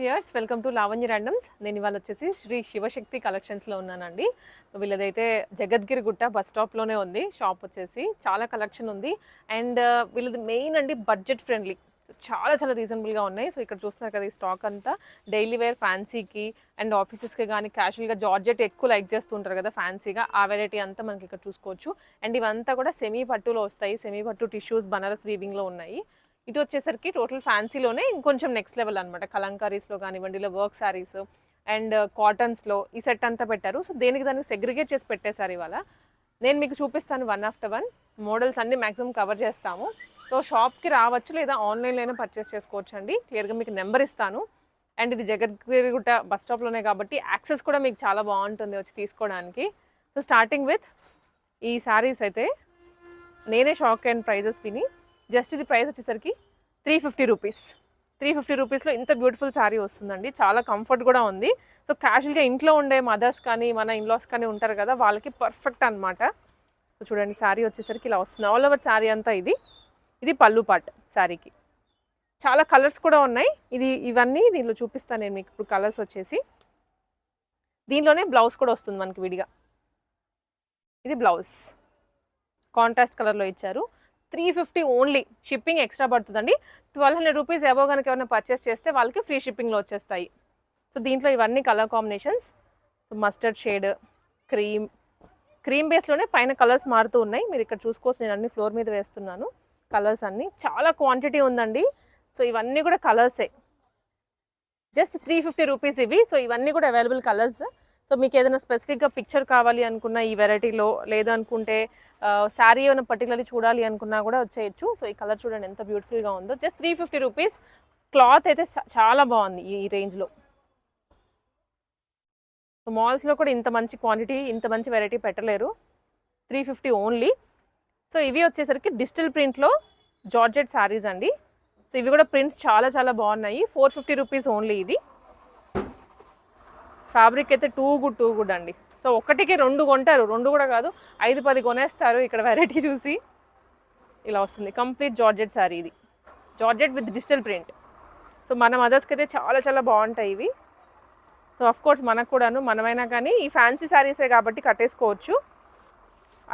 Viewers welcome to Lavanya randoms నేను ఇవాళ వచ్చేసి శ్రీ శివశక్తి కలెక్షన్స్లో ఉన్నానండి. వీళ్ళదైతే జగద్గిరి గుట్ట బస్ స్టాప్లోనే ఉంది. షాప్ వచ్చేసి చాలా కలెక్షన్ ఉంది. అండ్ uh, వీళ్ళది మెయిన్ అండి బడ్జెట్ ఫ్రెండ్లీ చాలా చాలా రీజనబుల్గా ఉన్నాయి. సో ఇక్కడ చూస్తున్నారు కదా ఈ స్టాక్ అంతా. డైలీ వేర్ ఫ్యాన్సీకి అండ్ ఆఫీసెస్కి కానీ క్యాషువల్గా జార్జెట్ ఎక్కువ లైక్ చేస్తుంటారు కదా ఫ్యాన్సీగా ఆ వెరైటీ అంతా మనకి ఇక్కడ చూసుకోవచ్చు. అండ్ ఇవంతా కూడా సెమీ పట్టులో వస్తాయి. సెమీ పట్టు టిష్యూస్ బనారస్ వీవింగ్లో ఉన్నాయి. ఇది వచ్చేసరికి టోటల్ ఫ్యాన్సీలోనే ఇంకొంచెం నెక్స్ట్ లెవెల్ అనమాట కలంకారీస్లో కానివ్వండి ఇలా వర్క్ శారీస్ అండ్ uh, కాటన్స్లో ఈ సెట్ అంతా పెట్టారు. సో దేనికి దానికి సెగ్రిగేట్ చేసి పెట్టేశారు ఇవాళ. నేను మీకు చూపిస్తాను వన్ ఆఫ్టర్ వన్ మోడల్స్ అన్ని మ్యాక్సిమం కవర్ చేస్తాము. సో షాప్కి రావచ్చు లేదా ఆన్లైన్లోనే పర్చేస్ చేసుకోవచ్చు అండి క్లియర్గా మీకు నెంబర్ ఇస్తాను. అండ్ ఇది జగద్గిరిగుట్ట బస్ స్టాప్లోనే కాబట్టి యాక్సెస్ కూడా మీకు చాలా బాగుంటుంది వచ్చి తీసుకోవడానికి. సో స్టార్టింగ్ విత్ ఈ శారీస్ అయితే నేనే షాక్ అండ్ ప్రైజెస్ విని జస్ట్ ఇది ప్రైస్ వచ్చేసరికి three fifty rupees. Three fifty రూపీస్లో ఇంత బ్యూటిఫుల్ శారీ వస్తుందండి. చాలా కంఫర్ట్ కూడా ఉంది. సో క్యాజువల్గా ఇంట్లో ఉండే మదర్స్ కానీ మన ఇన్లాస్ కానీ ఉంటారు కదా వాళ్ళకి పర్ఫెక్ట్ అనమాట సో చూడండి శారీ వచ్చేసరికి ఇలా వస్తుంది. ఆల్ ఓవర్ శారీ అంతా ఇది. ఇది పళ్ళు పాట్ శారీకి. చాలా కలర్స్ కూడా ఉన్నాయి. ఇది ఇవన్నీ దీనిలో చూపిస్తాను నేను మీకు. ఇప్పుడు కలర్స్ వచ్చేసి దీనిలోనే బ్లౌజ్ కూడా వస్తుంది మనకి విడిగా. ఇది బ్లౌజ్ కాంట్రాస్ట్ కలర్లో ఇచ్చారు. Three fifty only shipping extra పడుతుందండి. ట్వెల్వ్ హండ్రెడ్ రూపీస్ ఎవో కనుక ఎవరైనా పర్చేస్ చేస్తే వాళ్ళకి ఫ్రీ షిప్పింగ్లో వచ్చేస్తాయి. సో దీంట్లో ఇవన్నీ colour combinations. So mustard shade cream cream బేస్లోనే పైన కలర్స్ మారుతూ ఉన్నాయి. మీరు ఇక్కడ చూసుకోవచ్చు నేను అన్ని ఫ్లోర్ మీద వేస్తున్నాను. కలర్స్ అన్నీ. చాలా క్వాంటిటీ ఉందండి. సో ఇవన్నీ కూడా కలర్సే. జస్ట్ త్రీ ఫిఫ్టీ రూపీస్ ఇవి. సో ఇవన్నీ కూడా అవైలబుల్ కలర్స్. సో మీకు ఏదైనా స్పెసిఫిక్గా పిక్చర్ కావాలి అనుకున్న ఈ వెరైటీలో లేదనుకుంటే శారీ ఏమైనా పర్టికులర్లీ చూడాలి అనుకున్నా కూడా వచ్చేయచ్చు. సో ఈ కలర్ చూడండి ఎంత బ్యూటిఫుల్గా ఉందో. Just three fifty rupees cloth అయితే చాలా బాగుంది ఈ రేంజ్లో సో మాల్స్లో కూడా ఇంత మంచి క్వాంటిటీ ఇంత మంచి వెరైటీ పెట్టలేరు. త్రీ ఫిఫ్టీ ఓన్లీ సో ఇవి వచ్చేసరికి డిజిటల్ ప్రింట్లో జార్జెట్ శారీస్ అండి. సో ఇవి కూడా ప్రింట్స్ చాలా చాలా బాగున్నాయి. ఫోర్ ఫిఫ్టీ రూపీస్ ఓన్లీ ఇది. ఫ్యాబ్రిక్ అయితే టూ గుడ్ టూ గుడ్ అండి. సో ఒకటికి రెండు కొంటారు. రెండు కూడా కాదు ఐదు పది కొనేస్తారు ఇక్కడ వెరైటీ చూసి. ఇలా వస్తుంది. కంప్లీట్ జార్జెట్ శారీ ఇది. Georgette with digital print so మన మదర్స్కి అయితే చాలా చాలా బాగుంటాయి ఇవి. సో అఫ్ కోర్స్ మనకు కూడాను మనమైనా కానీ ఈ ఫ్యాన్సీ శారీసే కాబట్టి కట్టేసుకోవచ్చు.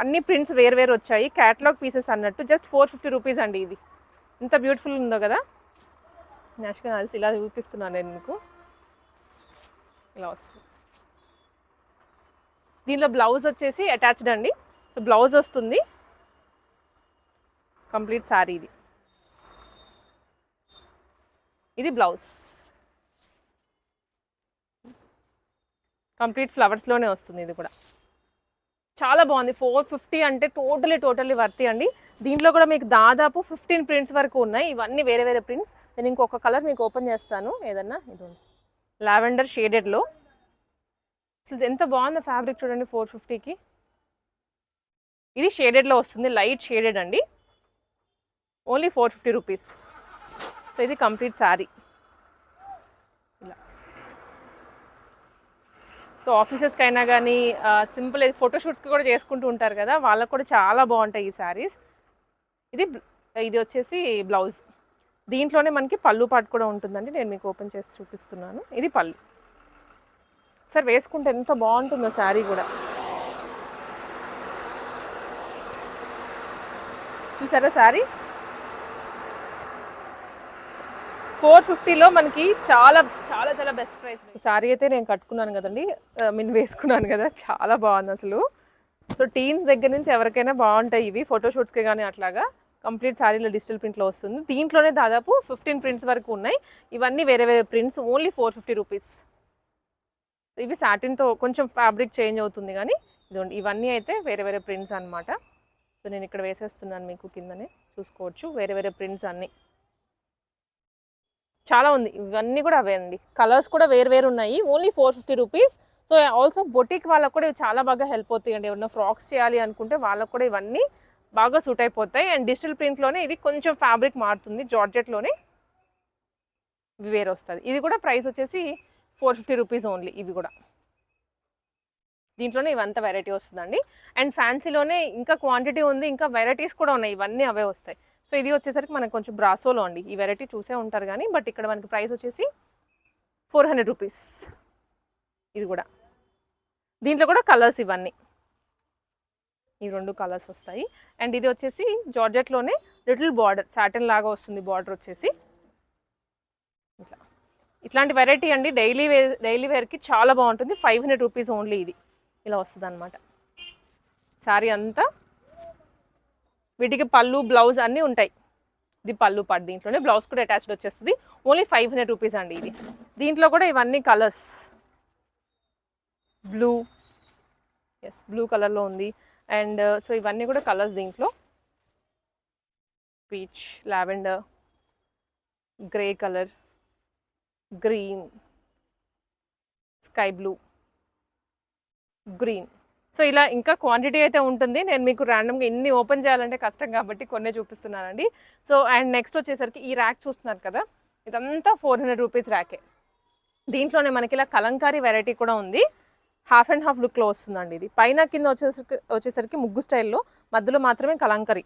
అన్ని ప్రింట్స్ వేరు వేరు వచ్చాయి. క్యాటలాగ్ పీసెస్ అన్నట్టు. జస్ట్ ఫోర్ ఫిఫ్టీ రూపీస్ అండి ఇది. ఇంత బ్యూటిఫుల్ ఉందో కదా? నేషనల్ కలిసి ఇలా చూపిస్తున్నాను నేను మీకు. ఇలా వస్తుంది. దీనిలో బ్లౌజ్ వచ్చేసి అటాచ్డ్ అండి. సో బ్లౌజ్ వస్తుంది. కంప్లీట్ శారీ ఇది. ఇది బ్లౌజ్. కంప్లీట్ ఫ్లవర్స్లోనే వస్తుంది ఇది కూడా. చాలా బాగుంది. ఫోర్ ఫిఫ్టీ అంటే టోటలీ టోటలీ వర్తి అండి. దీంట్లో కూడా మీకు దాదాపు ఫిఫ్టీన్ ప్రింట్స్ వరకు ఉన్నాయి. ఇవన్నీ వేరే వేరే ప్రింట్స్. నేను ఇంకొక కలర్ మీకు ఓపెన్ చేస్తాను. ఏదన్నా ఇది ఉంది లావెండర్ షేడెడ్లో. అసలు ఎంత బాగుంది ఫ్యాబ్రిక్ చూడండి ఫోర్ ఫిఫ్టీకి. ఇది షేడెడ్లో వస్తుంది లైట్ షేడెడ్ అండి. Only four fifty rupees. So ఇది కంప్లీట్ శారీ. ఇలా. సో ఆఫీసెస్కి అయినా కానీ సింపుల్ ఫోటోషూట్స్కి కూడా చేసుకుంటూ ఉంటారు కదా వాళ్ళకు కూడా చాలా బాగుంటాయి ఈ శారీస్. ఇది ఇది వచ్చేసి బ్లౌజ్. దీంట్లోనే మనకి పళ్ళు పాటు కూడా ఉంటుందండి. నేను మీకు ఓపెన్ చేసి చూపిస్తున్నాను. ఇది పళ్ళు. సార్ వేసుకుంటే ఎంత బాగుంటుందో శారీ కూడా. చూసారా శారీ? ఫోర్ ఫిఫ్టీలో మనకి చాలా చాలా చాలా బెస్ట్ ప్రైస్ శారీ అయితే నేను కట్టుకున్నాను కదండి. మీన్ వేసుకున్నాను కదా. చాలా బాగుంది అసలు. సో టీన్స్ దగ్గర నుంచి ఎవరికైనా బాగుంటాయి ఇవి. ఫోటోషూట్స్కి కానీ అట్లాగా. కంప్లీట్ శారీలో డిజిటల్ ప్రింట్లో వస్తుంది. దీంట్లోనే దాదాపు ఫిఫ్టీన్ ప్రింట్స్ వరకు ఉన్నాయి. ఇవన్నీ వేరే వేరే prints only four fifty rupees. ఇవి సాటిన్తో కొంచెం ఫ్యాబ్రిక్ చేంజ్ అవుతుంది కానీ ఇదిగోండి ఇవన్నీ అయితే వేరే వేరే ప్రింట్స్ అన్నమాట. సో నేను ఇక్కడ వేసేస్తున్నాను మీకు కిందనే. చూసుకోవచ్చు వేరే వేరే ప్రింట్స్ అన్నీ. చాలా ఉంది. ఇవన్నీ కూడా అవే అండి. కలర్స్ కూడా వేరు వేరు ఉన్నాయి. Only four fifty rupees. So also boutique వాళ్ళకు కూడా ఇవి చాలా బాగా హెల్ప్ అవుతాయండి. ఎవరైనా ఫ్రాక్స్ చేయాలి అనుకుంటే వాళ్ళకు కూడా ఇవన్నీ బాగా సూట్ అయిపోతాయి. అండ్ డిజిటల్ ప్రింట్లోనే ఇది కొంచెం ఫ్యాబ్రిక్ మారుతుంది. జార్జెట్లోనే వేరే వస్తుంది. ఇది కూడా ప్రైస్ వచ్చేసి ఫోర్ ఫిఫ్టీ రూపీస్ ఓన్లీ ఇవి కూడా. దీంట్లోనే ఇవంతా వెరైటీ వస్తుందండి. అండ్ ఫ్యాన్సీలోనే ఇంకా క్వాంటిటీ ఉంది ఇంకా వెరైటీస్ కూడా ఉన్నాయి. ఇవన్నీ అవే వస్తాయి. సో ఇది వచ్చేసరికి మనకు కొంచెం బ్రాసోలో అండి. ఈ వెరైటీ చూసే ఉంటారు కానీ బట్ ఇక్కడ మనకి ప్రైస్ వచ్చేసి ఫోర్ హండ్రెడ్ రూపీస్. ఇది కూడా. దీంట్లో కూడా కలర్స్ ఇవన్నీ. ఈ రెండు కలర్స్ వస్తాయి. అండ్ ఇది వచ్చేసి జార్జెట్లోనే లిటిల్ బార్డర్ సాటిన్ లాగా వస్తుంది బార్డర్ వచ్చేసి. ఇట్లా. ఇట్లాంటి వెరైటీ అండి. డైలీ వేర్ డైలీ వేర్కి చాలా బాగుంటుంది. ఫైవ్ హండ్రెడ్ రూపీస్ ఓన్లీ ఇది. ఇలా వస్తుంది అనమాట శారీ అంతా. వీటికి పళ్ళు బ్లౌజ్ అన్నీ ఉంటాయి. ఇది పళ్ళు పడ్డ దీంట్లోనే. బ్లౌజ్ కూడా అటాచ్డ్ వచ్చేస్తుంది. ఓన్లీ ఫైవ్ హండ్రెడ్ రూపీస్ అండి ఇది. దీంట్లో కూడా ఇవన్నీ కలర్స్ బ్లూ ఎస్ బ్లూ కలర్లో ఉంది. అండ్ uh, సో ఇవన్నీ కూడా కలర్స్ దీంట్లో. Peach lavender grey colour green sky blue green so ఇలా ఇంకా క్వాంటిటీ అయితే ఉంటుంది. నేను మీకు ర్యాండమ్గా ఇన్ని ఓపెన్ చేయాలంటే కష్టం కాబట్టి కొన్నే చూపిస్తున్నానండి. సో అండ్ నెక్స్ట్ వచ్చేసరికి ఈ ర్యాక్ చూస్తున్నారు కదా? ఇదంతా ఫోర్ హండ్రెడ్ రూపీస్ ర్యాకే దీంట్లోనే మనకి ఇలా కలంకారీ వెరైటీ కూడా ఉంది. హాఫ్ అండ్ హాఫ్ లుక్లో వస్తుందండి ఇది. పైన కింద వచ్చేసరికి వచ్చేసరికి ముగ్గు స్టైల్లో మధ్యలో మాత్రమే కలంకరీ.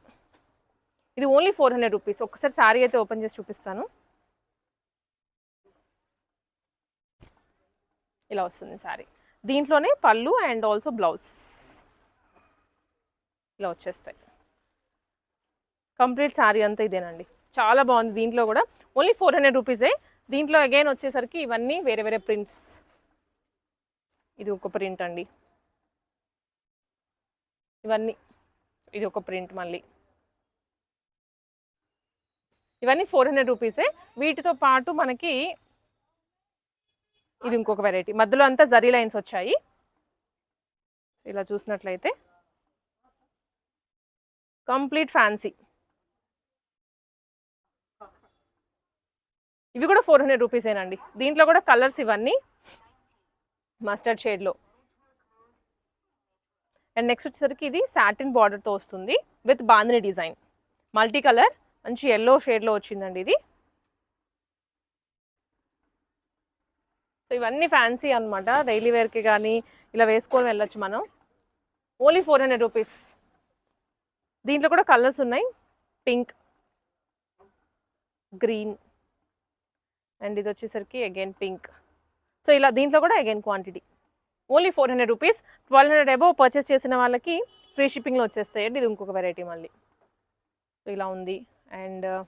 ఇది ఓన్లీ ఫోర్ హండ్రెడ్ రూపీస్. ఒకసారి శారీ అయితే ఓపెన్ చేసి చూపిస్తాను. ఇలా వస్తుంది శారీ. దీంట్లోనే పళ్ళు అండ్ ఆల్సో బ్లౌజ్ ఇలా వచ్చేస్తాయి. కంప్లీట్ శారీ అంతా ఇదేనండి. చాలా బాగుంది దీంట్లో కూడా. ఓన్లీ ఫోర్ హండ్రెడ్ రూపీసే. దీంట్లో అగైన్ వచ్చేసరికి ఇవన్నీ వేరే వేరే ప్రింట్స్ ఇది ఒక ప్రింట్ అండి. ఇవన్నీ ఇది ఒక ప్రింట్ మళ్ళీ. ఇవన్నీ ఫోర్ హండ్రెడ్ రూపీసే. వీటితో పాటు మనకి ఇది ఇంకొక వెరైటీ. మధ్యలో అంతా జరీ లైన్స్ వచ్చాయి. ఇలా చూసినట్లయితే. Complete fancy. ఇవి కూడా ఫోర్ హండ్రెడ్ రూపీసేనండి. దీంట్లో కూడా కలర్స్ ఇవన్నీ. మస్టర్డ్ షేడ్లో. అండ్ నెక్స్ట్ వచ్చేసరికి ఇది సాటిన్ బార్డర్తో వస్తుంది with bandhani design. Multi colour మంచి ఎల్లో షేడ్లో వచ్చిందండి ఇది. సో ఇవన్నీ ఫ్యాన్సీ అనమాట డైలీ వేర్కి కానీ ఇలా వేసుకొని వెళ్ళొచ్చు మనం. Only four hundred rupees. దీంట్లో కూడా కలర్స్ ఉన్నాయి. Pink green. అండ్ ఇది వచ్చేసరికి అగైన్ పింక్. సో ఇలా దీంట్లో కూడా again quantity only four hundred rupees twelve hundred above purchase చేసిన వాళ్ళకి ఫ్రీ షిప్పింగ్లో వచ్చేస్తాయి. అండి ఇది ఇంకొక వెరైటీ మళ్ళీ. సో ఇలా ఉంది. అండ్ uh,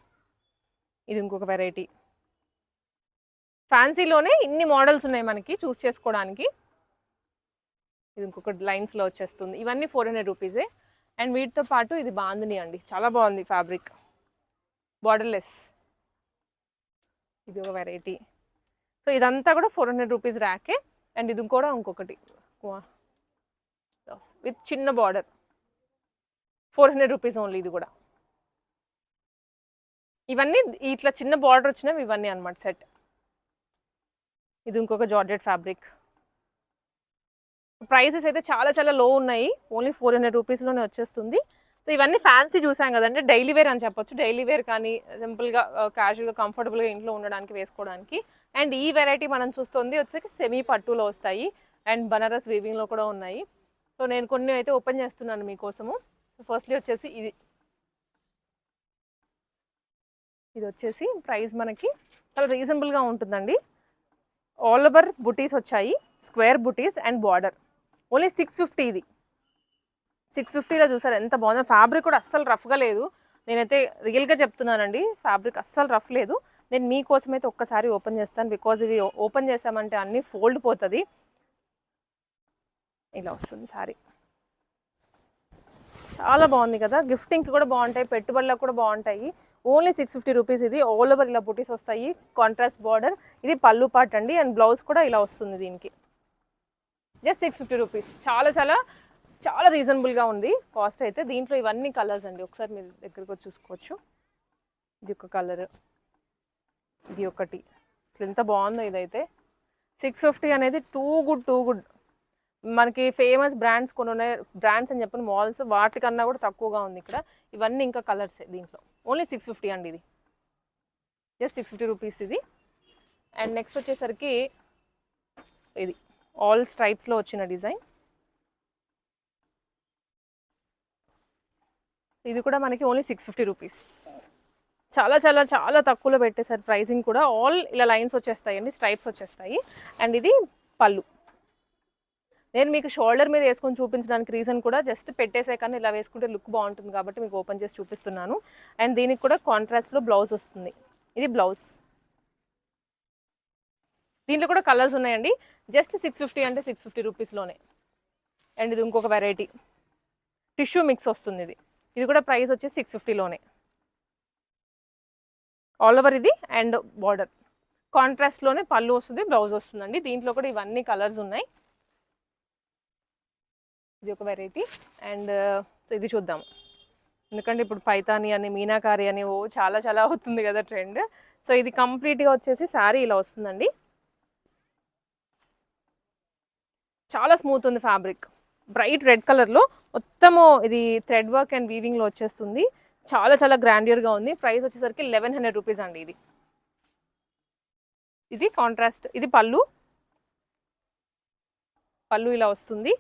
ఇది ఇంకొక వెరైటీ ఫ్యాన్సీలోనే ఇన్ని మోడల్స్ ఉన్నాయి మనకి చూస్ చేసుకోవడానికి. ఇది ఇంకొక లైన్స్లో వచ్చేస్తుంది. ఇవన్నీ ఫోర్ హండ్రెడ్ రూపీసే అండ్ వీటితో పాటు ఇది బాందిని అండి. చాలా బాగుంది ఫ్యాబ్రిక్ బార్డర్లెస్ ఇది ఒక వెరైటీ సో ఇదంతా కూడా ఫోర్ హండ్రెడ్ రూపీస్ ర్యాకే. అండ్ ఇది కూడా ఇంకొకటి. విత్ చిన్న border. Four hundred rupees only ఇది కూడా. ఇవన్నీ ఇట్లా చిన్న బార్డర్ వచ్చినవి ఇవన్నీ అనమాట సెట్. ఇది ఇంకొక జార్జెట్ ఫ్యాబ్రిక్. ప్రైసెస్ అయితే చాలా చాలా లో ఉన్నాయి. ఓన్లీ ఫోర్ హండ్రెడ్ రూపీస్లోనే వచ్చేస్తుంది. సో ఇవన్నీ ఫ్యాన్సీ చూసాం కదంటే డైలీ వేర్ అని చెప్పొచ్చు. డైలీ వేర్ కానీ సింపుల్గా క్యాజువల్గా కంఫర్టబుల్గా ఇంట్లో ఉండడానికి వేసుకోవడానికి. అండ్ ఈ వెరైటీ మనం చూస్తుంది వచ్చేసి సెమీ పట్టులో వస్తాయి. అండ్ బనారస్ వీవింగ్లో కూడా ఉన్నాయి. సో నేను కొన్ని అయితే ఓపెన్ చేస్తున్నాను మీకోసము. సో ఫస్ట్లీ వచ్చేసి ఇది. ఇది వచ్చేసి ప్రైస్ మనకి చాలా రీజనబుల్గా ఉంటుందండి. ఆల్ ఓవర్ బుటీస్ వచ్చాయి. Square butis and border only six fifty ఇది. సిక్స్ ఫిఫ్టీలో చూసారు ఎంత బాగుందో. ఫ్యాబ్రిక్ కూడా అస్సలు రఫ్గా లేదు. నేనైతే రియల్గా చెప్తున్నానండి. ఫ్యాబ్రిక్ అస్సలు రఫ్ లేదు. నేను మీకోసం అయితే ఒక్కసారి ఓపెన్ చేస్తాను బికాజ్ ఇవి ఓపెన్ చేసామంటే అన్నీ ఫోల్డ్ పోతుంది. ఇలా వస్తుంది సారీ. చాలా బాగుంది కదా గిఫ్టింగ్కి కూడా బాగుంటాయి పెట్టుబడులకు కూడా బాగుంటాయి. ఓన్లీ సిక్స్ ఫిఫ్టీ రూపీస్ ఇది ఆల్ ఓవర్ ఇలా బుటీస్ వస్తాయి. కాంట్రాస్ట్ బార్డర్ ఇది పళ్ళు పాట్ అండి అండ్ బ్లౌజ్ కూడా ఇలా వస్తుంది దీనికి. Just six fifty rupees. చాలా చాలా చాలా రీజనబుల్గా ఉంది. కాస్ట్ అయితే దీంట్లో ఇవన్నీ కలర్స్ అండి. ఒకసారి మీరు దగ్గరకు వచ్చి చూసుకోవచ్చు. ఇది ఒక కలర్ ఇది ఒకటి. అసలు ఎంత బాగుందో ఇదైతే. సిక్స్ ఫిఫ్టీ అనేది టూ గుడ్ టూ గుడ్. మనకి ఫేమస్ బ్రాండ్స్ కొన్ని ఉన్నాయి. బ్రాండ్స్ అని చెప్పిన మాల్స్ వాటికన్నా కూడా తక్కువగా ఉంది ఇక్కడ. ఇవన్నీ ఇంకా కలర్స్ దీంట్లో. ఓన్లీ సిక్స్ ఫిఫ్టీ అండి ఇది. జస్ట్ సిక్స్ ఫిఫ్టీ రూపీస్ ఇది. అండ్ నెక్స్ట్ వచ్చేసరికి ఇది. ఆల్ స్ట్రైప్స్లో వచ్చిన డిజైన్. ఇది కూడా మనకి ఓన్లీ సిక్స్ ఫిఫ్టీ రూపీస్. చాలా చాలా చాలా తక్కువలో పెట్టేశారు. ప్రైజింగ్ కూడా ఆల్ ఇలా లైన్స్ వచ్చేస్తాయి అండి స్ట్రైప్స్ వచ్చేస్తాయి. అండ్ ఇది పళ్ళు. నేను మీకు షోల్డర్ మీద వేసుకొని చూపించడానికి రీజన్ కూడా జస్ట్ పెట్టేసే కానీ ఇలా వేసుకుంటే లుక్ బాగుంటుంది కాబట్టి మీకు ఓపెన్ చేసి చూపిస్తున్నాను. అండ్ దీనికి కూడా కాంట్రాస్ట్లో బ్లౌజ్ వస్తుంది. ఇది బ్లౌజ్ దీంట్లో కూడా కలర్స్ ఉన్నాయండి. జస్ట్ సిక్స్ ఫిఫ్టీ అంటే సిక్స్ ఫిఫ్టీ రూపీస్లోనే అండ్ ఇది ఇంకొక వెరైటీ టిష్యూ మిక్స్ వస్తుంది ఇది. ఇది కూడా ప్రైస్ వచ్చి సిక్స్ ఫిఫ్టీలోనే ఆల్ ఓవర్ ఇది అండ్ బార్డర్ కాంట్రాస్ట్లోనే పళ్ళు వస్తుంది బ్లౌజ్ వస్తుందండి. దీంట్లో కూడా ఇవన్నీ కలర్స్ ఉన్నాయి. ఇది ఒక వెరైటీ అండ్ సో ఇది చూద్దాము ఎందుకంటే ఇప్పుడు పైతాని అని మీనాకారి అని ఓ చాలా చాలా అవుతుంది కదా ట్రెండ్ సో ఇది కంప్లీట్గా వచ్చేసి శారీ ఇలా వస్తుందండి. చాలా స్మూత్ ఉంది ఫ్యాబ్రిక్ బ్రైట్ రెడ్ కలర్లో మొత్తము ఇది థ్రెడ్ వర్క్ అండ్ వీవింగ్లో వచ్చేస్తుంది. చాలా చాలా గ్రాండ్యూర్గా ఉంది. ప్రైస్ వచ్చేసరికి లెవెన్ హండ్రెడ్ రూపీస్ అండి ఇది. ఇది కాంట్రాస్ట్ ఇది పళ్ళు. పళ్ళు ఇలా వస్తుంది.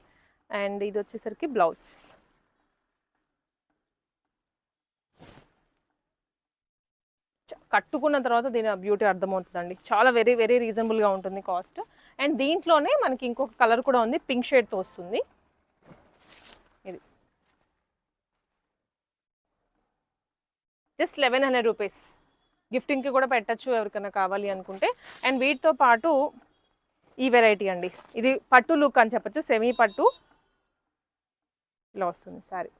అండ్ ఇది వచ్చేసరికి బ్లౌజ్ కట్టుకున్న తర్వాత దీని బ్యూటీ అర్థమవుతుందండి. చాలా వెరీ వెరీ రీజనబుల్గా ఉంటుంది కాస్ట్ అండ్ దీంట్లోనే మనకి ఇంకొక కలర్ కూడా ఉంది. పింక్ షేడ్తో వస్తుంది. ఇది. జస్ట్ లెవెన్ హండ్రెడ్ రూపీస్ గిఫ్టింగ్కి కూడా పెట్టచ్చు ఎవరికైనా కావాలి అనుకుంటే. అండ్ వీటితో పాటు ఈ వెరైటీ అండి. ఇది పట్టు లుక్ అని చెప్పొచ్చు సెమీ పట్టు. ఇలా వస్తుంది సారీ.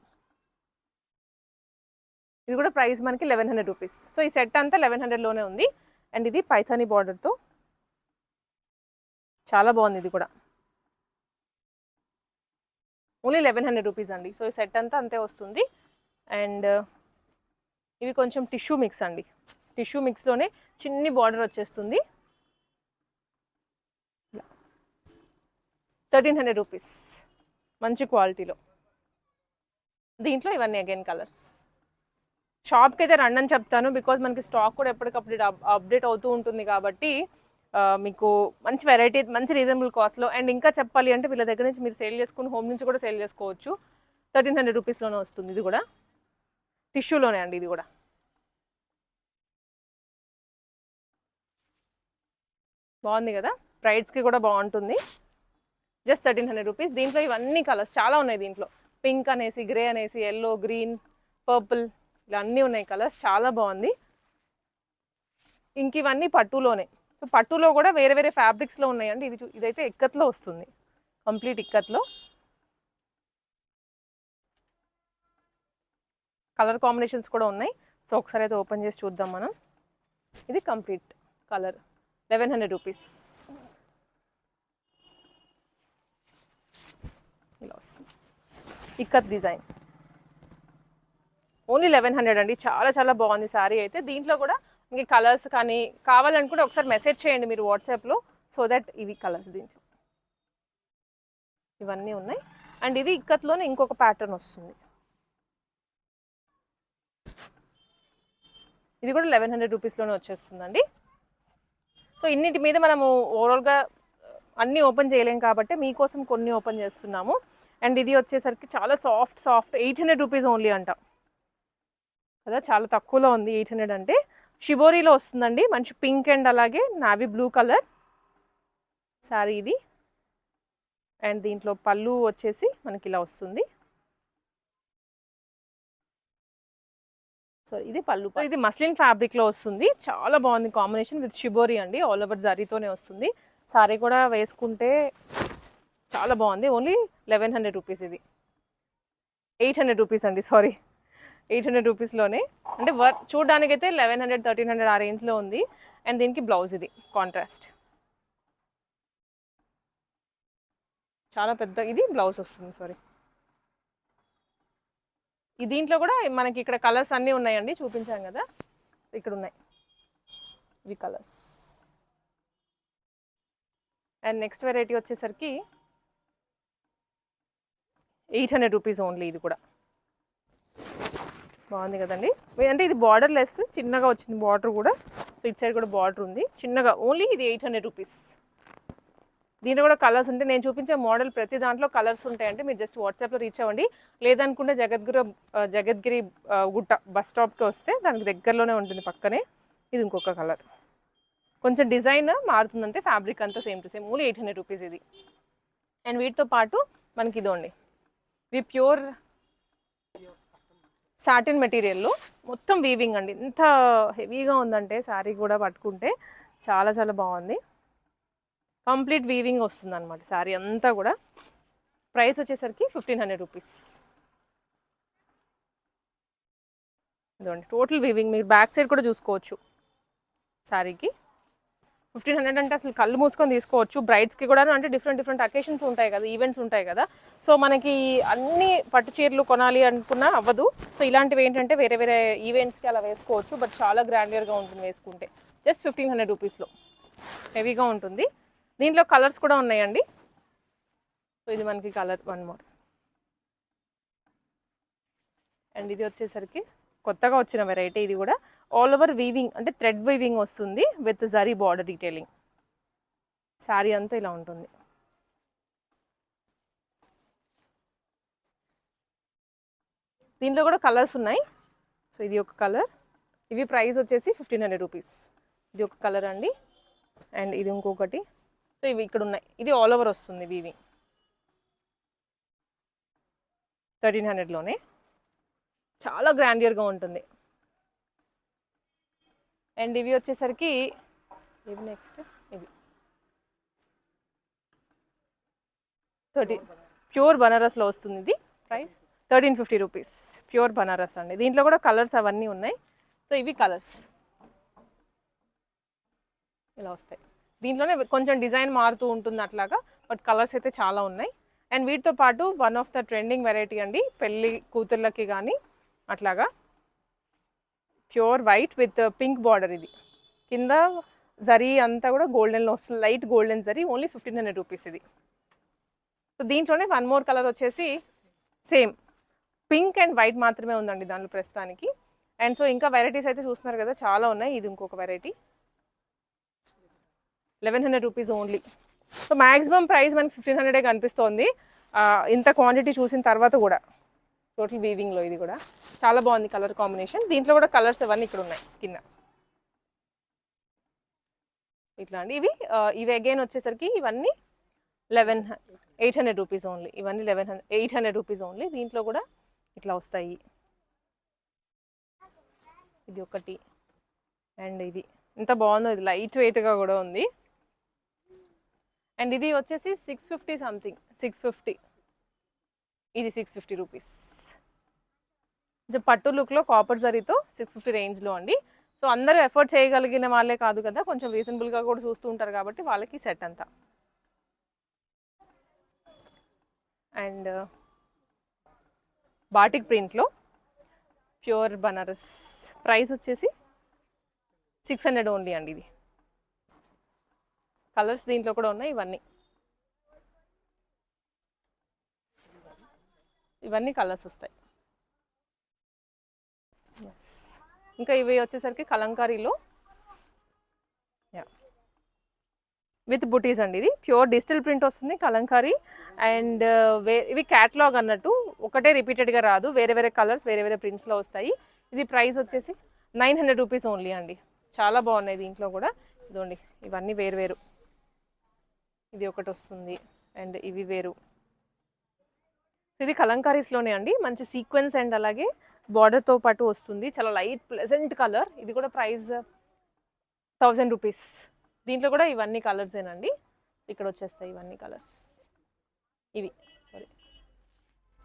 ఇది కూడా ప్రైస్ మనకి లెవెన్ హండ్రెడ్ రూపీస్. సో ఈ సెట్ అంతా లెవెన్ హండ్రెడ్లోనే ఉంది. అండ్ ఇది పైథానీ బార్డర్తో చాలా బాగుంది ఇది కూడా. ఓన్లీ లెవెన్ హండ్రెడ్ రూపీస్ అండి. సో ఈ సెట్ అంతా అంతే వస్తుంది. అండ్ ఇవి కొంచెం టిష్యూ మిక్స్ అండి. టిష్యూ మిక్స్లోనే చిన్ని బార్డర్ వచ్చేస్తుంది. Thirteen hundred rupees. మంచి క్వాలిటీలో. దీంట్లో ఇవన్నీ అగైన్ కలర్స్. షాప్కి అయితే రండి అని చెప్తాను. బికాజ్ మనకి స్టాక్ కూడా ఎప్పటికప్పుడు అప్డేట్ అవుతూ ఉంటుంది కాబట్టి మీకు మంచి వెరైటీ మంచి రీజనబుల్ కాస్ట్లో అండ్ ఇంకా చెప్పాలి అంటే వీళ్ళ దగ్గర నుంచి మీరు సేల్ చేసుకుని హోమ్ నుంచి కూడా సేల్ చేసుకోవచ్చు. థర్టీన్ హండ్రెడ్ రూపీస్లోనే వస్తుంది ఇది కూడా. టిష్యూలోనే అండి ఇది కూడా. బాగుంది కదా? బ్రైడ్స్కి కూడా బాగుంటుంది. Just thirteen hundred rupees. దీంట్లో ఇవన్నీ కలర్స్ చాలా ఉన్నాయి దీంట్లో. పింక్ అనేసి గ్రే అనేసి ఎల్లో గ్రీన్ పర్పుల్ ఇలా అన్నీ ఉన్నాయి కలర్స్. చాలా బాగుంది. ఇంక ఇవన్నీ పట్టులోనే. సో పట్టులో కూడా వేరే వేరే ఫ్యాబ్రిక్స్లో ఉన్నాయండి. ఇది ఇదైతే ఇక్కత్లో వస్తుంది. కంప్లీట్ ఇక్కత్లో కలర్ కాంబినేషన్స్ కూడా ఉన్నాయి. సో ఒకసారి అయితే ఓపెన్ చేసి చూద్దాం మనం. ఇది complete colour. Eleven hundred rupees. ఇలా వస్తుంది. Ikat design. Only eleven hundred అండి. చాలా చాలా బాగుంది శారీ అయితే. దీంట్లో కూడా ఇంక కలర్స్ కానీ కావాలనుకుంటే ఒకసారి మెసేజ్ చేయండి మీరు వాట్సాప్లో సో దట్ ఇవి కలర్స్ దీంట్లో. ఇవన్నీ ఉన్నాయి. అండ్ ఇది ఇక్కత్లోనే ఇంకొక ప్యాటర్న్ వస్తుంది. ఇది కూడా లెవెన్ హండ్రెడ్ రూపీస్లోనే వచ్చేస్తుందండి. సో ఇన్నిటి మీద మనము ఓవరాల్గా అన్నీ ఓపెన్ చేయలేం కాబట్టి మీకోసం కొన్ని ఓపెన్ చేస్తున్నాము. అండ్ ఇది వచ్చేసరికి చాలా soft soft eight hundred rupees only అంట. కదా చాలా తక్కువలో ఉంది ఎయిట్ హండ్రెడ్ అంటే. షిబోరీలో వస్తుందండి. మంచి పింక్ అండ్ అలాగే నావీ బ్లూ కలర్ శారీ ఇది. అండ్ దీంట్లో పళ్ళు వచ్చేసి మనకి ఇలా వస్తుంది. సారీ ఇది పళ్ళు ఇది మస్లిన్ ఫ్యాబ్రిక్లో వస్తుంది. చాలా బాగుంది కాంబినేషన్ విత్ షిబోరి అండి. ఆల్ ఓవర్ జరీతోనే వస్తుంది. సారీ కూడా వేసుకుంటే చాలా బాగుంది. ఓన్లీ లెవెన్ హండ్రెడ్ రూపీస్ ఇది. ఎయిట్ హండ్రెడ్ రూపీస్ అండి సారీ ఎయిట్ హండ్రెడ్ రూపీస్లోనే అంటే వర్క్ చూడడానికైతే లెవెన్ హండ్రెడ్ థర్టీన్ హండ్రెడ్ ఆ రేంజ్లో ఉంది. అండ్ దీనికి బ్లౌజ్ ఇది కాంట్రాస్ట్ చాలా పెద్ద ఇది బ్లౌజ్ వస్తుంది సారీ ఈ దీంట్లో కూడా మనకి ఇక్కడ కలర్స్ అన్నీ ఉన్నాయండి చూపించాం కదా. ఇక్కడ ఉన్నాయి ఇవి కలర్స్. అండ్ నెక్స్ట్ వెరైటీ వచ్చేసరికి ఎయిట్ హండ్రెడ్ రూపీస్ ఓన్లీ ఇది కూడా. బాగుంది కదండి. అంటే ఇది బార్డర్ లెస్ చిన్నగా వచ్చింది బార్డర్ కూడా. ఇటు సైడ్ కూడా బార్డర్ ఉంది. చిన్నగా ఓన్లీ ఇది ఎయిట్ హండ్రెడ్ రూపీస్ దీంట్లో కూడా కలర్స్ ఉంటాయి. నేను చూపించే మోడల్ ప్రతి దాంట్లో కలర్స్ ఉంటాయంటే మీరు జస్ట్ వాట్సాప్లో రీచ్ అవ్వండి. లేదనుకుంటే జగద్గిరి జగద్గిరి గుట్ట బస్ స్టాప్కి వస్తే దానికి దగ్గరలోనే ఉంటుంది పక్కనే. ఇది ఇంకొక కలర్ కొంచెం డిజైన్ మారుతుందంటే ఫ్యాబ్రిక్ అంతా same to same only eight hundred rupees ఇది. అండ్ వీటితో పాటు మనకి ఇదోండి. వి ప్యూర్ సాటిన్ మెటీరియల్లో మొత్తం వీవింగ్ అండి. ఇంత హెవీగా ఉందంటే శారీ కూడా పట్టుకుంటే చాలా చాలా బాగుంది. కంప్లీట్ వీవింగ్ వస్తుంది అనమాట శారీ అంతా కూడా. ప్రైస్ వచ్చేసరికి ఫిఫ్టీన్ హండ్రెడ్ రూపీస్. ఇదండి టోటల్ వీవింగ్ మీరు బ్యాక్ సైడ్ కూడా చూసుకోవచ్చు శారీకి. ఫిఫ్టీన్ హండ్రెడ్ అంటే అసలు కళ్ళు మూసుకొని తీసుకోవచ్చు. బ్రైడ్స్కి కూడా అంటే డిఫరెంట్ డిఫరెంట్ అకేషన్స్ ఉంటాయి కదా ఈవెంట్స్ ఉంటాయి కదా. సో మనకి అన్ని పట్టు చీరలు కొనాలి అనుకున్నా అవ్వదు. సో ఇలాంటివి ఏంటంటే వేరే వేరే ఈవెంట్స్కి అలా వేసుకోవచ్చు. బట్ చాలా గ్రాండియర్గా ఉంటుంది వేసుకుంటే. జస్ట్ ఫిఫ్టీన్ హండ్రెడ్ రూపీస్లో హెవీగా ఉంటుంది. దీంట్లో కలర్స్ కూడా ఉన్నాయండి. సో ఇది మనకి కలర్ వన్ మోర్. అండ్ ఇది వచ్చేసరికి కొత్తగా వచ్చిన వెరైటీ ఇది కూడా. ఆల్ ఓవర్ వీవింగ్ అంటే థ్రెడ్ వీవింగ్ వస్తుంది with zari border detailing sari అంతా ఇలా ఉంటుంది. దీంట్లో కూడా కలర్స్ ఉన్నాయి. సో ఇది ఒక కలర్. ఇవి ప్రైస్ వచ్చేసి ఫిఫ్టీన్ హండ్రెడ్ రూపీస్ ఇది ఒక కలర్ అండి. అండ్ ఇది ఇంకొకటి. సో ఇవి ఇక్కడ ఉన్నాయి. ఇది ఆల్ ఓవర్ వస్తుంది వివి థర్టీన్ హండ్రెడ్లోనే చాలా గ్రాండియర్గా ఉంటుంది. అండ్ ఇవి వచ్చేసరికి ఇవి నెక్స్ట్ ఇవి. థర్టీ ప్యూర్ బనారస్లో వస్తుంది ఇది price thirteen fifty rupees pure Banaras అండి. దీంట్లో కూడా కలర్స్ అవన్నీ ఉన్నాయి. సో ఇవి కలర్స్ ఇలా వస్తాయి. దీంట్లోనే కొంచెం డిజైన్ మారుతూ ఉంటుంది అట్లాగా బట్ కలర్స్ అయితే చాలా ఉన్నాయి. అండ్ వీటితో పాటు one of the trending variety అండి పెళ్ళి కూతుర్లకి కానీ అట్లాగా. Pure white with pink border ఇది. కింద జరీ అంతా కూడా గోల్డెన్లో వస్తుంది light golden zari only fifteen hundred rupees ఇది. సో దీంట్లోనే వన్ మోర్ కలర్ వచ్చేసి సేమ్. పింక్ అండ్ వైట్ మాత్రమే ఉందండి దాంట్లో ప్రస్తుతానికి. అండ్ సో ఇంకా వెరైటీస్ అయితే చూస్తున్నారు కదా చాలా ఉన్నాయి. ఇది ఇంకొక variety. Eleven hundred rupees only. So maximum price మనకి ఫిఫ్టీన్ హండ్రెడే కనిపిస్తోంది. ఇంత క్వాంటిటీ చూసిన తర్వాత కూడా టోటల్ వీవింగ్లో ఇది కూడా. చాలా బాగుంది కలర్ కాంబినేషన్. దీంట్లో కూడా కలర్స్ ఇవన్నీ ఇక్కడ ఉన్నాయి కింద. ఇట్లా అండి. ఇవి ఇవి అగైన్ వచ్చేసరికి ఇవన్నీ eleven eight hundred rupees only. ఇవన్నీ eleven hundred eight hundred rupees only. దీంట్లో కూడా ఇట్లా వస్తాయి. ఇది ఒకటి. అండ్ ఇది. ఎంత బాగుందో. ఇది లైట్ వెయిట్గా కూడా ఉంది. అండ్ ఇది వచ్చేసి six fifty something six fifty ఇది సిక్స్ ఫిఫ్టీ రూపీస్ పట్టు లుక్లో కాపర్ జరీతో సిక్స్ ఫిఫ్టీ రేంజ్లో అండి. సో అందరూ ఎఫర్ట్ చేయగలిగిన వాళ్ళే కాదు కదా కొంచెం రీజనబుల్గా కూడా చూస్తూ ఉంటారు కాబట్టి వాళ్ళకి సెట్ అంతా. అండ్ బాటిక్ ప్రింట్లో ప్యూర్ బనారస్ ప్రైస్ వచ్చేసి సిక్స్ హండ్రెడ్ ఓన్లీ అండి ఇది. కలర్స్ దీంట్లో కూడా ఉన్నాయి ఇవన్నీ. ఇవన్నీ కలర్స్ వస్తాయి. ఇంకా ఇవి వచ్చేసరికి కలంకారీలో. విత్ బుటీస్ అండి ఇది. ప్యూర్ డిజిటల్ ప్రింట్ వస్తుంది కలంకారీ. అండ్ uh, వే ఇవి క్యాట్లాగ్ అన్నట్టు ఒకటే రిపీటెడ్గా రాదు. వేరే వేరే కలర్స్ వేరే వేరే ప్రింట్స్లో వస్తాయి. ఇది ప్రైస్ వచ్చేసి నైన్ హండ్రెడ్ రూపీస్ ఓన్లీ అండి. చాలా బాగున్నాయి దీంట్లో కూడా. ఇదండి ఇవన్నీ వేరు వేరు. ఇది ఒకటి వస్తుంది. అండ్ ఇవి వేరు. ఇది కలంకారీస్లోనే అండి. మంచి సీక్వెన్స్ అండ్ అలాగే బార్డర్తో పాటు వస్తుంది. చాలా లైట్ ప్లెజెంట్ కలర్ ఇది కూడా ప్రైస్ థౌజండ్ రూపీస్. దీంట్లో కూడా ఇవన్నీ కలర్సేనండి ఇక్కడ వచ్చేస్తాయి ఇవన్నీ కలర్స్ ఇవి సారీ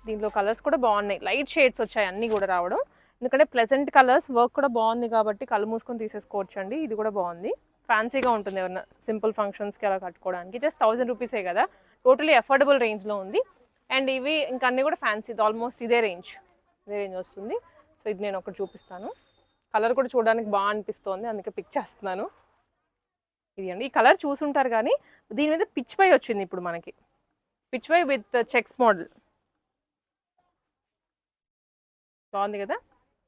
దీంట్లో కలర్స్ కూడా బాగున్నాయి. లైట్ షేడ్స్ వచ్చాయి అన్నీ కూడా రావడం. ఎందుకంటే ప్లెజెంట్ కలర్స్ వర్క్ కూడా బాగుంది కాబట్టి కళ్ళు మూసుకొని తీసేసుకోవచ్చు అండి ఇది కూడా బాగుంది. ఫ్యాన్సీగా ఉంటుంది ఎవరైనా సింపుల్ ఫంక్షన్స్కి అలా కట్టుకోవడానికి. జస్ట్ థౌజండ్ రూపీసే కదా? టోటలీ అఫోర్డబుల్ రేంజ్లో ఉంది. అండ్ ఇవి ఇంకా అన్నీ కూడా ఫ్యాన్సీ ఆల్మోస్ట్ ఇదే రేంజ్ ఇదే రేంజ్ వస్తుంది. సో ఇది నేను ఒకటి చూపిస్తాను. కలర్ కూడా చూడడానికి బాగా అనిపిస్తోంది. అందుకే పిక్ చేస్తున్నాను. ఇది అండి. ఈ కలర్ చూసుంటారు కానీ దీని మీద పిచ్ పై వచ్చింది ఇప్పుడు మనకి. పిచ్ పై విత్ చెక్స్ మోడల్ బాగుంది కదా?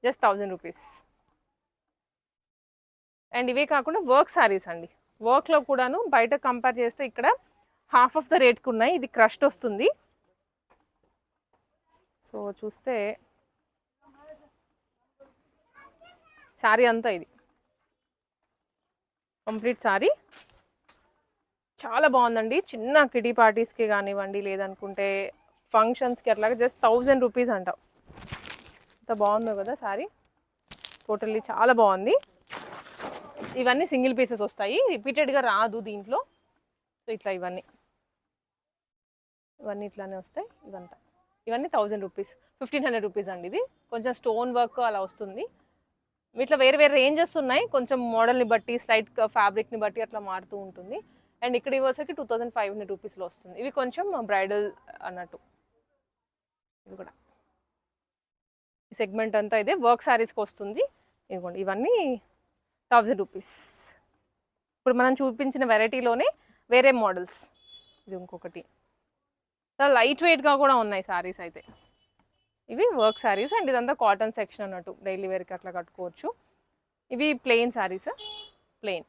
జస్ట్ థౌజండ్ రూపీస్ అండ్ ఇవే కాకుండా వర్క్ శారీస్ అండి. వర్క్లో కూడాను బయట కంపేర్ చేస్తే ఇక్కడ హాఫ్ ఆఫ్ ద రేట్కి ఉన్నాయి ఇది క్రష్డ్ వస్తుంది. సో చూస్తే శారీ అంతా ఇది. కంప్లీట్ శారీ చాలా బాగుందండి. చిన్న కిటీ పార్టీస్కి కానివ్వండి లేదనుకుంటే ఫంక్షన్స్కి అట్లాగే జస్ట్ థౌజండ్ రూపీస్ అంట. అంత బాగుందో కదా శారీ టోటల్లీ చాలా బాగుంది. ఇవన్నీ సింగిల్ పీసెస్ వస్తాయి. రిపీటెడ్గా రాదు దీంట్లో. సో ఇట్లా ఇవన్నీ. ఇవన్నీ ఇట్లానే వస్తాయి. ఇవంతా. ఇవన్నీ thousand rupees. Fifteen hundred rupees అండి ఇది. కొంచెం స్టోన్ వర్క్ అలా వస్తుంది. ఇట్లా వేరే వేరే రేంజెస్ ఉన్నాయి. కొంచెం మోడల్ని బట్టి స్లైట్ ఫ్యాబ్రిక్ని బట్టి అట్లా మారుతూ ఉంటుంది. అండ్ ఇక్కడ ఇవ్వసరికి టూ థౌజండ్ ఫైవ్ హండ్రెడ్ రూపీస్లో వస్తుంది. ఇవి కొంచెం బ్రైడల్ అన్నట్టు. ఇది కూడా. ఈ సెగ్మెంట్ అంతా ఇదే. వర్క్ శారీస్కి వస్తుంది. ఇదిగోండి. ఇవన్నీ థౌజండ్ రూపీస్. ఇప్పుడు మనం చూపించిన వెరైటీలోనే వేరే మోడల్స్. ఇది ఇంకొకటి. చాలా లైట్ వెయిట్గా కూడా ఉన్నాయి శారీస్ అయితే. ఇవి వర్క్ శారీస్ అండ్ ఇదంతా కాటన్ సెక్షన్ అన్నట్టు. డైలీ వేర్కి అట్లా కట్టుకోవచ్చు. ఇవి ప్లెయిన్ శారీస్ ప్లెయిన్.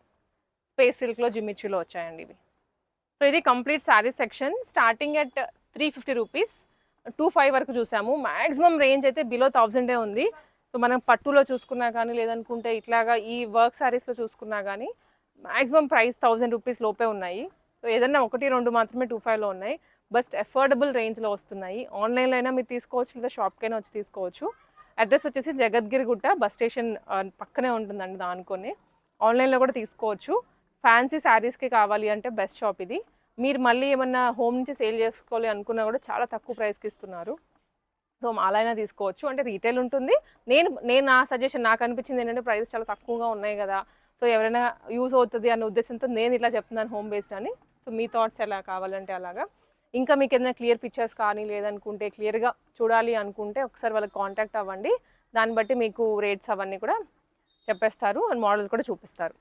స్పేస్ సిల్క్లో జిమ్మిచ్చులో వచ్చాయండి ఇవి. సో ఇది complete sari section. Starting at three fifty rupees. Two five వరకు చూసాము. మ్యాక్సిమం రేంజ్ అయితే బిలో థౌజండే ఉంది. సో మనం పట్టులో చూసుకున్నా కానీ లేదనుకుంటే ఇట్లాగా ఈ వర్క్ శారీస్లో చూసుకున్నా కానీ మ్యాక్సిమం ప్రైస్ థౌజండ్ రూపీస్ లోపే ఉన్నాయి. సో ఏదన్నా ఒకటి రెండు మాత్రమే టూ ఫైవ్లో ఉన్నాయి. బస్ట్ అఫోర్డబుల్ రేంజ్లో వస్తున్నాయి. ఆన్లైన్లో అయినా మీరు తీసుకోవచ్చు లేదా షాప్కైనా వచ్చి తీసుకోవచ్చు. అడ్రస్ వచ్చేసి జగద్గిరిగుట్ట బస్ స్టేషన్ పక్కనే ఉంటుందండి దానికొని. ఆన్లైన్లో కూడా తీసుకోవచ్చు. ఫ్యాన్సీ శారీస్కి కావాలి అంటే బెస్ట్ షాప్ ఇది. మీరు మళ్ళీ ఏమన్నా హోమ్ నుంచి సేల్ చేసుకోవాలి అనుకున్నా కూడా చాలా తక్కువ ప్రైస్కి ఇస్తున్నారు. సో అలా అయినా తీసుకోవచ్చు. అంటే రీటైల్ ఉంటుంది. నేను నేను నా సజెషన్ నాకు అనిపించింది ఏంటంటే ప్రైస్ చాలా తక్కువగా ఉన్నాయి కదా. సో ఎవరైనా యూజ్ అవుతుంది అనే ఉద్దేశంతో నేను ఇట్లా చెప్తున్నాను హోమ్ బేస్డ్ అని. సో మీ థాట్స్ ఎలా కావాలంటే అలాగా. ఇంకా మీకు ఏదైనా క్లియర్ పిక్చర్స్ కానీ లేదనుకుంటే క్లియర్గా చూడాలి అనుకుంటే ఒకసారి వాళ్ళకి కాంటాక్ట్ అవ్వండి. దాన్ని బట్టి మీకు రేట్స్ అవన్నీ కూడా చెప్పేస్తారు. అండ్ మోడల్ కూడా చూపిస్తారు.